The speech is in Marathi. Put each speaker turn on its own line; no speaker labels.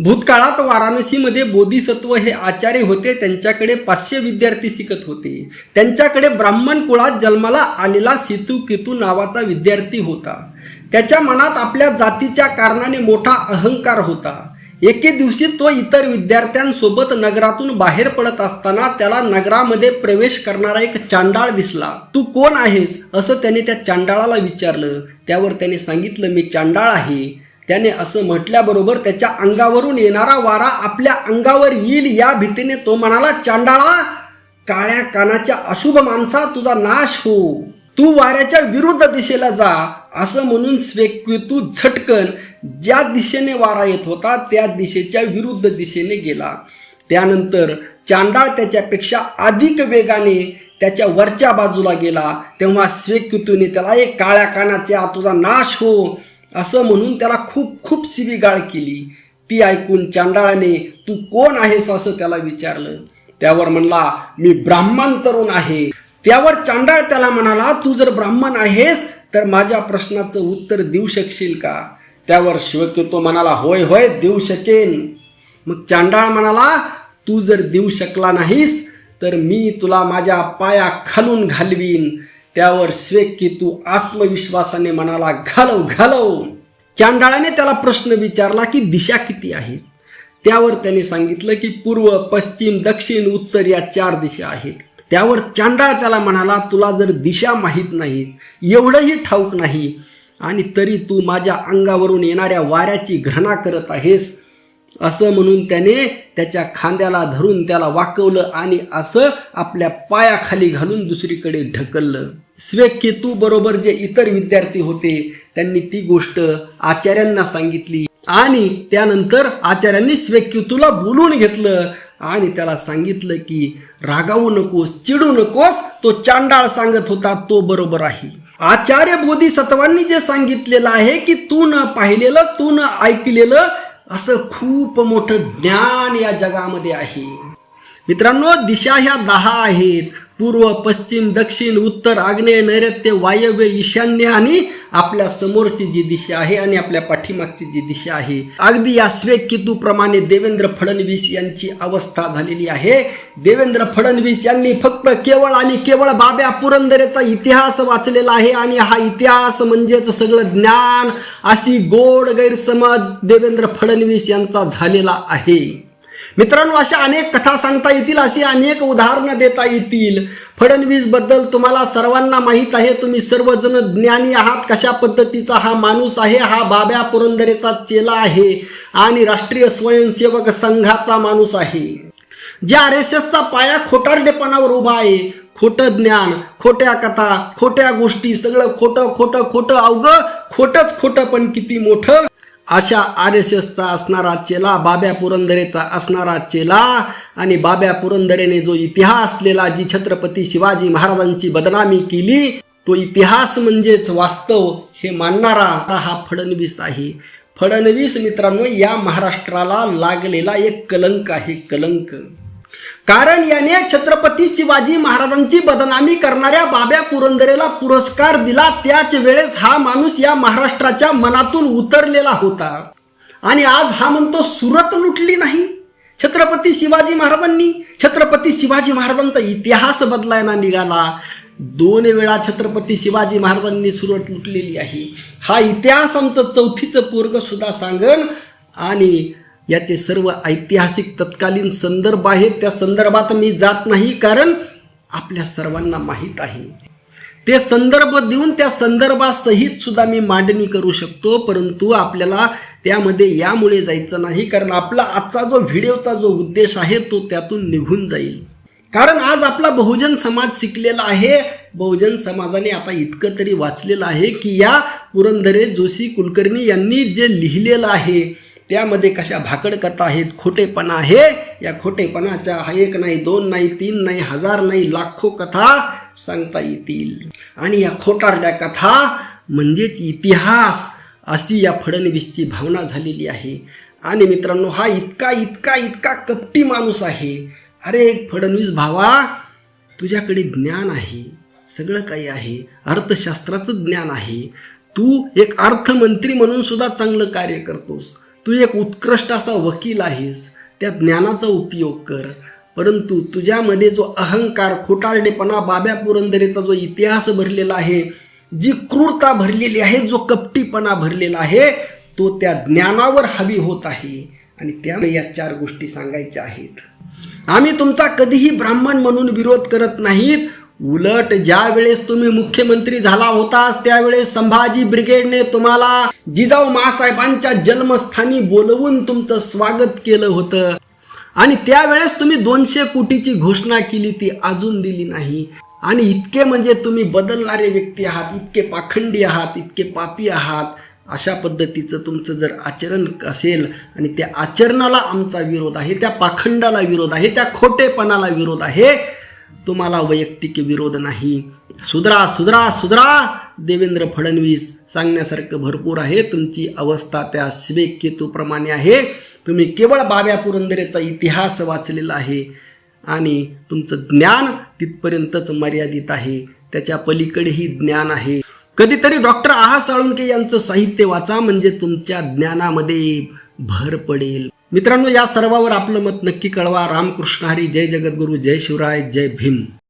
भूतकाळात वाराणसीमध्ये बोधिसत्व हे आचार्य होते. त्यांच्याकडे पाचशे विद्यार्थी शिकत होते. त्यांच्याकडे ब्राह्मण कुळात जन्माला आलेला सेतू केतू नावाचा विद्यार्थी होता. त्याच्या मनात आपल्या जातीच्या कारणाने मोठा अहंकार होता. एके दिवशी तो इतर विद्यार्थ्यांसोबत नगरातून बाहेर पडत असताना त्याला नगरामध्ये प्रवेश करणारा एक चांडाळ दिसला. तू कोण आहेस? असं त्याने त्या चांडाळाला विचारलं. त्यावर त्याने सांगितलं मी चांडाळ आहे. त्याने असं म्हटल्याबरोबर त्याच्या अंगावरून येणारा वारा आपल्या अंगावर येईल. या भीतीने तो म्हणाला चांडाळा काळ्या कानाच्या अशुभ माणसा तुझा नाश हो. तू वाऱ्याच्या विरुद्ध दिशेला जा. असं म्हणून स्वेकृतू झटकन ज्या दिशेने वारा येत होता त्या दिशेच्या विरुद्ध दिशेने गेला. त्यानंतर चांडाळ त्याच्यापेक्षा अधिक वेगाने त्याच्या वरच्या बाजूला गेला. तेव्हा स्वेक्युतूने त्याला एक काळ्या कानाच्या तुझा नाश हो. असं म्हणून त्याला खूप खूप शिवीगाळ केली. ती ऐकून चांडाळाने तू कोण आहेस? असं त्याला विचारलं. त्यावर म्हणला मी ब्राह्मण तरुण आहे. त्यावर चांडाळ त्याला म्हणाला तू जर ब्राह्मण आहेस तर माझ्या प्रश्नाचं उत्तर देऊ शकशील का? त्यावर शिवकेतो म्हणाला होय होय देऊ शकेन. मग चांडाळ म्हणाला तू जर देऊ शकला नाहीस तर मी तुला माझ्या पाया खालून घालवीन. त्यावर श्वेकेतू आत्मविश्वासाने म्हणाला घालव घालव. चांडाळाने त्याला प्रश्न विचारला की दिशा किती आहेत त्यावर त्याने सांगितलं की पूर्व पश्चिम दक्षिण उत्तर या चार दिशा आहेत. त्यावर चांडाळ त्याला म्हणाला तुला जर दिशा माहीत नाही एवढंही ठाऊक नाही आणि तरी तू माझ्या अंगावरून येणाऱ्या वाऱ्याची घृणा करत आहेस असं म्हणून त्याने त्याच्या खांद्याला धरून त्याला वाकवलं आणि असं आपल्या पायाखाली घालून दुसरीकडे ढकललं. स्वेकेतू बरोबर जे इतर विद्यार्थी होते त्यांनी ती गोष्ट आचार्यांना सांगितली आणि त्यानंतर आचार्यांनी स्वेकेतूला बोलून घेतलं आणि त्याला सांगितलं की रागावू नकोस चिडू नकोस तो चांडाळ सांगत होता तो बरोबर आहे. आचार्य बोधिसत्वांनी जे सांगितलेलं आहे की तू न पाहिलेलं तू न ऐकलेलं असं खूप मोठं ज्ञान या जगामध्ये आहे. मित्रांनो दिशा ह्या दहा आहेत. पूर्व पश्चिम दक्षिण उत्तर आग्नेय नैऋत्य वायव्य ईशान्य आणि आपल्या समोरची जी दिशा आहे आणि आपल्या पाठीमागची जी दिशा आहे. अगदी या प्रमाणे देवेंद्र फडणवीस यांची अवस्था झालेली आहे. देवेंद्र फडणवीस यांनी फक्त केवळ आणि केवळ बाब्या पुरंदरेचा इतिहास वाचलेला आहे आणि हा इतिहास म्हणजेच सगळं ज्ञान अशी गोड गैरसमज देवेंद्र फडणवीस यांचा झालेला आहे. मित्रांनो अशा अनेक कथा सांगता येतील अशी अनेक उदाहरणं देता येतील. फडणवीसबद्दल तुम्हाला सर्वांना माहीत आहे तुम्ही सर्वजण ज्ञानी आहात कशा पद्धतीचा हा माणूस आहे हा बाब्या पुरंदरेचा चेला आहे आणि राष्ट्रीय स्वयंसेवक संघाचा माणूस आहे. ज्या आर एस एसचा पाया खोटारडेपणावर उभा आहे खोटं ज्ञान खोट्या कथा खोट्या गोष्टी सगळं खोटं खोटं खोटं अवघं खोटंच खोटं पण किती मोठं. अशा आर एस एसचा असणारा चेला बाब्या पुरंदरेचा असणारा चेला आणि बाब्या पुरंदरेने जो इतिहास असलेला जी छत्रपती शिवाजी महाराजांची बदनामी केली तो इतिहास म्हणजेच वास्तव हे मानणारा हा फडणवीस आहे. फडणवीस मित्रांनो या महाराष्ट्राला लागलेला एक कलंक आहे कलंक. कारण याने छत्रपती शिवाजी महाराजांची बदनामी करणाऱ्या बाब्या पुरंदरेला पुरस्कार दिला. त्याच वेळेस हा माणूस या महाराष्ट्राच्या मनातून उतरलेला होता. आणि आज हा म्हणतो सुरत लुटली नाही. छत्रपती शिवाजी महाराजांनी छत्रपती शिवाजी महाराजांचा इतिहास बदलायला निघाला. दोन वेळा छत्रपती शिवाजी महाराजांनी सुरत लुटलेली आहे. हा इतिहास आमचं चौथीचं पोरग सुद्धा सांगन. आणि याचे सर्व ऐतिहासिक तत्कालीन संदर्भ आहेत. त्या संदर्भात मी जात नाही कारण आपल्या सर्वांना माहीत आहे. ते संदर्भ देऊन त्या संदर्भासहित सुद्धा मी मांडणी करू शकतो. परंतु आपल्याला त्यामध्ये यामुळे जायचं नाही कारण आपला आजचा जो व्हिडिओचा जो उद्देश आहे तो त्यातून निघून जाईल. कारण आज आपला बहुजन समाज शिकलेला आहे. बहुजन समाजाने आता इतकं तरी वाचलेलं आहे की या पुरंदरे जोशी कुलकर्णी यांनी जे लिहिलेलं आहे त्यामध्ये कशा भाकड कथा आहेत खोटेपणा आहे या खोटेपणाच्या हा एक नाही दोन नाही तीन नाही हजार नाही लाखो कथा सांगता येतील. आणि या खोटारड्या कथा म्हणजेच इतिहास अशी या फडणवीसची भावना झालेली आहे. आणि मित्रांनो हा इतका इतका इतका कपटी माणूस आहे. अरे फडणवीस भावा तुझ्याकडे ज्ञान आहे सगळं काही आहे अर्थशास्त्राचं ज्ञान आहे. तू एक अर्थमंत्री म्हणून सुद्धा चांगलं कार्य करतोस. तू एक उत्कृष्ट असा वकील आहेस त्या ज्ञानाचा उपयोग कर. परंतु तुझ्यामध्ये जो अहंकार खोटारडेपणा बाब्या पुरंदरेचा जो इतिहास भरलेला आहे जी क्रूरता भरलेली आहे जो कपटीपणा भरलेला आहे तो त्या ज्ञानावर हवी होत आहे. आणि त्यामुळे या चार गोष्टी सांगायच्या आहेत. आम्ही तुमचा कधीही ब्राह्मण म्हणून विरोध करत नाहीत. उलट ज्या वेळेस तुम्ही मुख्यमंत्री झाला होतास त्यावेळेस संभाजी ब्रिगेडने तुम्हाला जिजाऊ मासाहेबांच्या जन्मस्थानी बोलवून तुमचं स्वागत केलं होतं. आणि त्यावेळेस तुम्ही दोनशे कोटीची घोषणा केली ती अजून दिली नाही. आणि इतके म्हणजे तुम्ही बदलणारे व्यक्ती आहात इतके पाखंडी आहात इतके पापी आहात. अशा पद्धतीचं तुमचं जर आचरण असेल आणि त्या आचरणाला आमचा विरोध आहे त्या पाखंडाला विरोध आहे त्या खोटेपणाला विरोध आहे तुम्हाला वैयक्तिक विरोध नाही. सुधरा सुधरा सुधरा देवेंद्र फडणवीस सांगण्यासारखं भरपूर आहे. तुमची अवस्था त्या शिवेक केतूप्रमाणे आहे. तुम्ही केवळ बाब्या पुरंदरेचा इतिहास वाचलेला आहे आणि तुमचं ज्ञान तिथपर्यंतच मर्यादित आहे. त्याच्या पलीकडेही ज्ञान आहे. कधीतरी डॉक्टर आहा साळुंके यांचं साहित्य वाचा म्हणजे तुमच्या ज्ञानामध्ये भर पडेल. मित्रांनो या सर्वावर आपलं मत नक्की कळवा. रामकृष्ण हरी. जय जगद्गुरू. जय शिवराय. जय भीम.